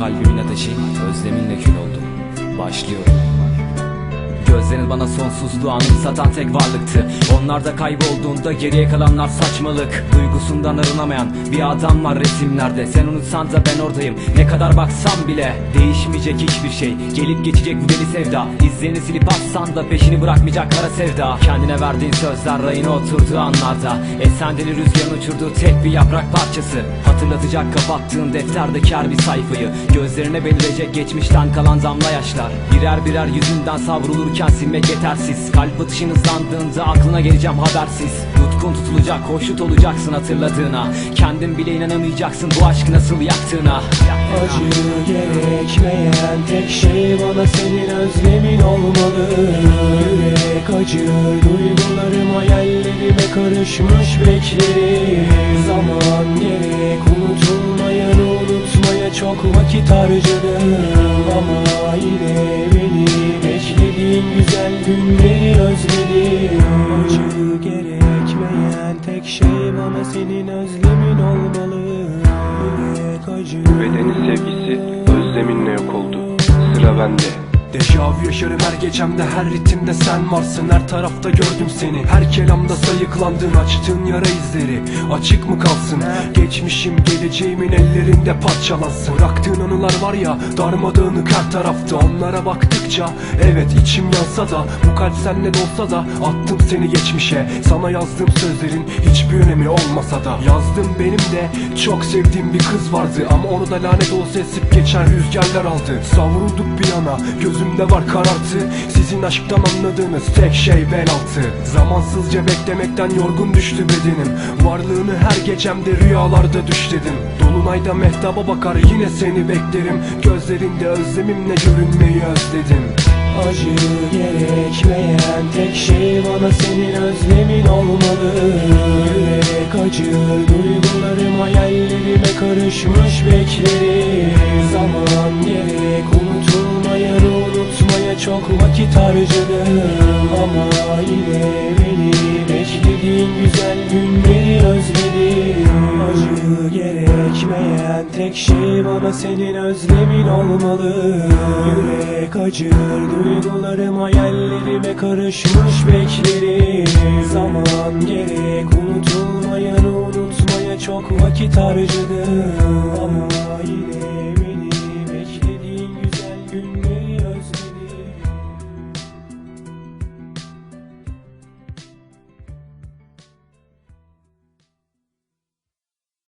Kalbimin ateşi. Özleminle kül oldu Başlıyorum Gözlerin bana sonsuzluğu anımsatan tek varlıktı. Onlar da kaybolduğunda geriye kalanlar saçmalık. Duygusundan arınamayan bir adam var resimlerde. Sen unutsan da ben oradayım. Ne kadar baksam bile Değişmeyecek hiçbir şey. Gelip geçecek bu deli sevda. İzlerini silip atsan da peşini bırakmayacak kara sevda. Kendine verdiğin sözler rayına oturduğu anlarda. Esen deli rüzgarın uçurduğu tek bir yaprak parçası. Hatırlatacak kapattığın defterdeki her bir sayfayı. Gözlerine belirecek geçmişten kalan damla yaşlar Birer birer yüzünden savrulurken silmek yetersiz. Kalp atışın hızlandığında aklına geleceğim habersiz. Tutkun tutulacak hoşnut olacaksın hatırladığına. Kendin bile inanamayacaksın bu aşkı nasıl yaktığına. Acı gerekmeyen tek şey bana senin özlemin olmalı. Yürek acır duygularım hayallerime karışmış beklerim. Zaman gerek unutulmayan unutmaya çok vakit harcadım. Ama günleri özledim Acı gerekmeyen tek şey bana senin özlemin olmalı Bedenin sevgisi özleminle yok oldu. Sıra bende. Dejavu yaşarım her gecemde her ritimde sen varsın. Her tarafta gördüm seni. Her kelamda sayıklandın Açtığın yara izleri. Açık mı kalsın? Geçmişim geleceğimin ellerinde parçalansın. Bıraktığın anılar var ya darmadağınık her tarafta. Onlara baktıkça evet içim yansa da Bu kalp senle dolsa da attım seni geçmişe. Sana yazdığım sözlerin hiçbir önemi olmasa da. Yazdım benim de çok sevdiğim bir kız vardı. Ama onu da lanet olsa esip geçen rüzgarlar aldı. Savrulduk bir yana gözümde var karartı. Sizin aşktan anladığınız tek şey bel altı. Zamansızca beklemekten yorgun düştü bedenim. Varlığını her gecemde rüyalarda düş dedim. Dolunayda mehtaba bakar yine seni beklerim. Gözlerinde özlemimle görünmeyi özledim. Acı gerekmeyen tek şey bana senin özlemin olmalı. Yürek acır duygularım hayallerime karışmış beklerim. Zaman gerek unutulmayan unutmaya çok vakit harcadım Ama yine beni beklediğin güzel günleri özledim. Acı gerekmeyen tek şey bana senin özlemin olmalı. Yürek acır duygularım hayallerime karışmış beklerim. Zaman gerek unutulmayan unutmaya çok vakit harcadım Ama